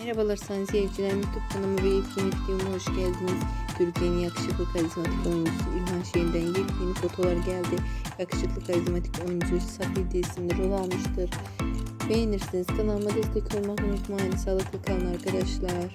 Merhabalar sayın seyirciler. YouTube kanalıma ve yepyeni videoma hoş geldiniz. Türkiye'nin yakışıklı karizmatik oyuncusu İlhan Şahin'den yepyeni fotolar geldi. Yakışıklı karizmatik oyuncu Safiye dizisinde rol almıştır. Beğenirseniz kanalıma destek olmayı unutmayın. Sağlıklı kalın arkadaşlar.